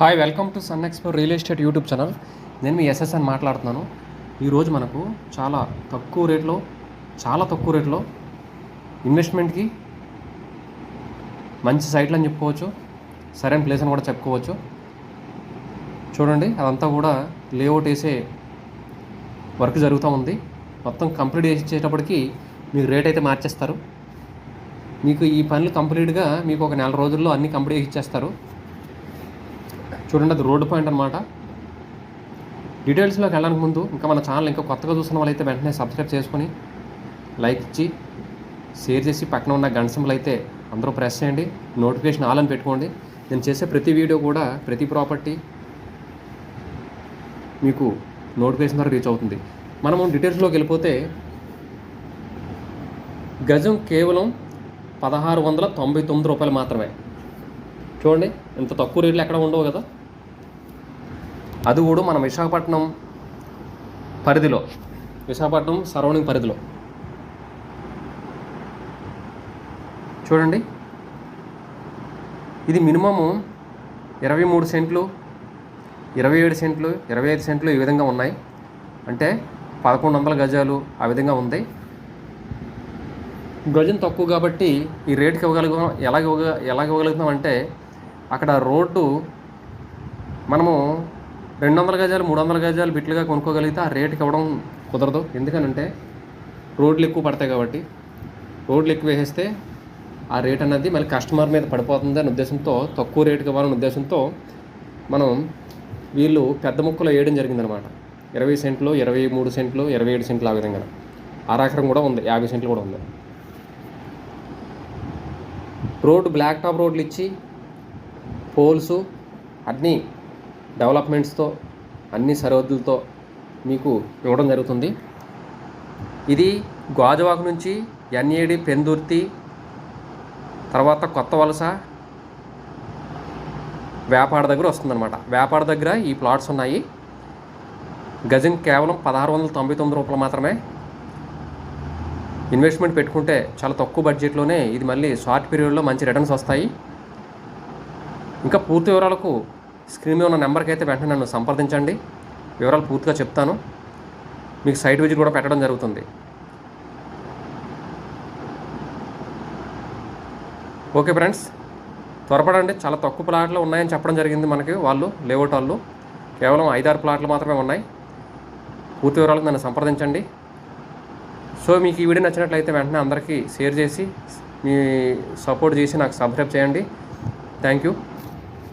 Hi welcome to sun expo real estate YouTube channel నేను మీ SSN మాట్లాడుతున్నాను. ఈరోజు మనకు చాలా తక్కువ రేట్లో చాలా తక్కువ రేట్లో ఇన్వెస్ట్మెంట్కి మంచి సైట్లు అని చెప్పుకోవచ్చు. సరైన ప్లేస్ అని కూడా చెప్పుకోవచ్చు. చూడండి అదంతా కూడా లేఅవుట్ వేసే వర్క్ జరుగుతూ ఉంది. మొత్తం కంప్లీట్ చేసి మీకు రేట్ అయితే మార్చేస్తారు. మీకు ఈ పనులు కంప్లీట్గా మీకు ఒక నెల రోజుల్లో అన్నీ కంప్లీట్ చేసి ఇచ్చేస్తారు చూడండి అది రోడ్డు పాయింట్ అనమాట డీటెయిల్స్లోకి వెళ్ళడానికి ముందు ఇంకా మన ఛానల్ ఇంకా కొత్తగా చూస్తున్న వాళ్ళైతే వెంటనే సబ్స్క్రైబ్ చేసుకొని లైక్ ఇచ్చి షేర్ చేసి పక్కన ఉన్న గంట సింబల్ అయితే అందరూ ప్రెస్ చేయండి నోటిఫికేషన్ ఆల్ అని పెట్టుకోండి. నేను చేసే ప్రతి వీడియో కూడా ప్రతి ప్రాపర్టీ మీకు నోటిఫికేషన్ ద్వారా రీచ్ అవుతుంది. మనము డీటెయిల్స్లోకి వెళ్ళిపోతే గజం కేవలం పదహారు వందల తొంభై తొమ్మిది రూపాయలు మాత్రమే. చూడండి ఇంత తక్కువ రేట్లు ఎక్కడ ఉండవు కదా? అది కూడా మన విశాఖపట్నం పరిధిలో విశాఖపట్నం సరౌండింగ్ పరిధిలో. చూడండి. ఇది మినిమము ఇరవై మూడు సెంట్లు ఇరవై ఏడు సెంట్లు ఇరవై ఐదు సెంట్లు ఈ విధంగా ఉన్నాయి. అంటే పదకొండు వందల గజాలు ఆ విధంగా ఉంది. గజం తక్కువ కాబట్టి ఈ రేటుకి ఇవ్వగలుగుతాం. ఎలాగ ఇవ్వగ ఎలాగ ఇవ్వగలుగుతాం అంటే అక్కడ రోడ్డు మనము రెండు వందల గజాలు మూడు వందల గజాలు బిట్లుగా కొనుక్కోగలిగితే ఆ రేటుకి ఇవ్వడం కుదరదు. ఎందుకనంటే రోడ్లు ఎక్కువ పడతాయి కాబట్టి రోడ్లు ఎక్కువ వేసేస్తే ఆ రేట్ అన్నది మళ్ళీ కస్టమర్ మీద పడిపోతుంది అనే ఉద్దేశంతో తక్కువ రేటుకి ఇవ్వాలనే ఉద్దేశంతో మనం వీళ్ళు పెద్ద ముక్కలు వేయడం జరిగిందనమాట. ఇరవై సెంట్లు ఇరవై మూడు సెంట్లు ఇరవై ఏడు సెంట్లు ఆ విధంగా ఆరాకరం కూడా ఉంది యాభై సెంట్లు కూడా ఉంది. రోడ్డు బ్లాక్ టాప్ రోడ్లు ఇచ్చి పోల్స్ అన్నీ డెవలప్మెంట్స్తో అన్ని సరిహద్దులతో మీకు ఇవ్వడం జరుగుతుంది. ఇది గాజువాక నుంచి ఎన్ఏడి పెందుర్తి తర్వాత కొత్త వలస వ్యాపార దగ్గర వస్తుందన్నమాట. వ్యాపార దగ్గర ఈ ప్లాట్స్ ఉన్నాయి. గజం కేవలం పదహారు వందల తొంభై తొమ్మిది రూపాయలు మాత్రమే. ఇన్వెస్ట్మెంట్ పెట్టుకుంటే చాలా తక్కువ బడ్జెట్లోనే ఇది మళ్ళీ షార్ట్ పీరియడ్లో మంచి రిటర్న్స్ వస్తాయి. ఇంకా పూర్తి వివరాలకు స్క్రీన్ మీద ఉన్న నెంబర్కి అయితే వెంటనే నన్ను సంప్రదించండి. వివరాలు పూర్తిగా చెప్తాను. మీకు సైట్ విజిట్ కూడా పెట్టడం జరుగుతుంది. ఓకే ఫ్రెండ్స్ త్వరపడండి. చాలా తక్కువ ప్లాట్లు ఉన్నాయని చెప్పడం జరిగింది మనకి వాళ్ళు లేఅవుట్ వాళ్ళు. కేవలం ఐదారు ప్లాట్లు మాత్రమే ఉన్నాయి. పూర్తి వివరాలకు నన్ను సంప్రదించండి. సో మీకు ఈ వీడియో నచ్చినట్లయితే వెంటనే అందరికీ షేర్ చేసి మీ సపోర్ట్ చేసి నాకు సబ్స్క్రైబ్ చేయండి. Thank you.